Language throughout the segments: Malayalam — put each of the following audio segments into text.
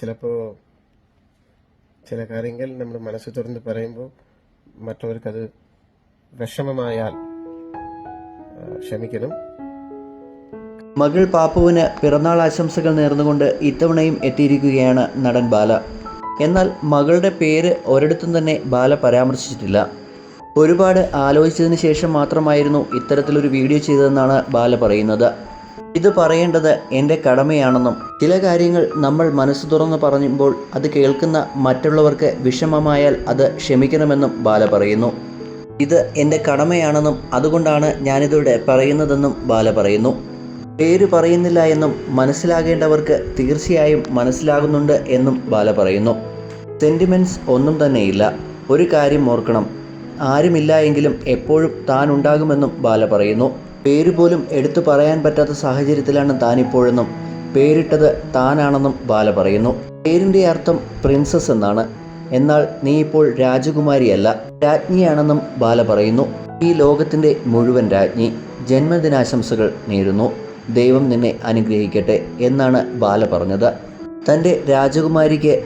ചിലപ്പോൾ ചില കാര്യങ്ങൾ നമ്മൾ മനസ്സ് തുറന്ന് പറയുമ്പോൾ മറ്റവർക്കത് വിഷമമായാൽ ക്ഷമിക്കണം. മകൾ പാപ്പുവിന് പിറന്നാൾ ആശംസകൾ നേർന്നുകൊണ്ട് ഇത്തവണയും എത്തിയിരിക്കുകയാണ് നടൻ ബാല. എന്നാൽ മകളുടെ പേര് ഒരിടത്തും തന്നെ ബാല പരാമർശിച്ചിട്ടില്ല. ഒരുപാട് ആലോചിച്ചതിന് ശേഷം മാത്രമായിരുന്നു ഇത്തരത്തിലൊരു വീഡിയോ ചെയ്തതെന്നാണ് ബാല പറയുന്നത്. ഇത് പറയേണ്ടത് എന്റെ കടമയാണെന്നും ചില കാര്യങ്ങൾ നമ്മൾ മനസ്സ് തുറന്ന് പറയുമ്പോൾ അത് കേൾക്കുന്ന മറ്റുള്ളവർക്ക് വിഷമമായാൽ അത് ക്ഷമിക്കണമെന്നും ബാല പറയുന്നു. ഇത് എന്റെ കടമയാണെന്നും അതുകൊണ്ടാണ് ഞാനിതോടെ പറയുന്നതെന്നും ബാല പറയുന്നു. പേര് പറയുന്നില്ല എന്നും മനസ്സിലാകേണ്ടവർക്ക് തീർച്ചയായും മനസ്സിലാകുന്നുണ്ട് എന്നും ബാല പറയുന്നു. സെന്റിമെന്റ്സ് ഒന്നും തന്നെയില്ല. ഒരു കാര്യം ഓർക്കണം. ആരുമില്ല എങ്കിലും എപ്പോഴും താൻ ഉണ്ടാകുമെന്നും ബാല പറയുന്നു. പേര് പോലും എടുത്തു പറയാൻ പറ്റാത്ത സാഹചര്യത്തിലാണ് താൻ ഇപ്പോഴെന്നും പേരിട്ടത് താനാണെന്നും ബാല പറയുന്നു. പേരിന്റെ അർത്ഥം പ്രിൻസസ് എന്നാണ്. എന്നാൽ നീ ഇപ്പോൾ രാജകുമാരിയല്ല രാജ്ഞിയാണെന്നും ബാല പറയുന്നു. ഈ ലോകത്തിന്റെ മുഴുവൻ രാജ്ഞി ജന്മദിനാശംസകൾ നേരുന്നു. ദൈവം നിന്നെ അനുഗ്രഹിക്കട്ടെ എന്നാണ് ബാല പറഞ്ഞത്. തന്റെ രാജകുമാരിക്ക്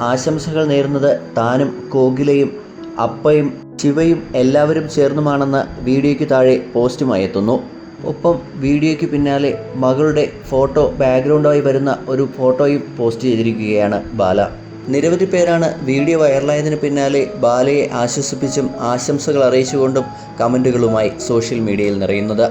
ആശംസകൾ നേരുന്നത് താനും കോകിലയും അപ്പയും ശിവയും എല്ലാവരും ചേർന്നുമാണെന്ന് വീഡിയോയ്ക്ക് താഴെ പോസ്റ്റുമായി എത്തുന്നു. ഒപ്പം വീഡിയോയ്ക്ക് പിന്നാലെ മകളുടെ ഫോട്ടോ ബാക്ക്ഗ്രൗണ്ടായി വരുന്ന ഒരു ഫോട്ടോയും പോസ്റ്റ് ചെയ്തിരിക്കുകയാണ് ബാല. നിരവധി പേരാണ് വീഡിയോ വൈറലായതിനു പിന്നാലെ ബാലയെ ആശ്വസിപ്പിച്ചും ആശംസകൾ അറിയിച്ചുകൊണ്ടും കമന്റുകളുമായി സോഷ്യൽ മീഡിയയിൽ നിറയുന്നത്.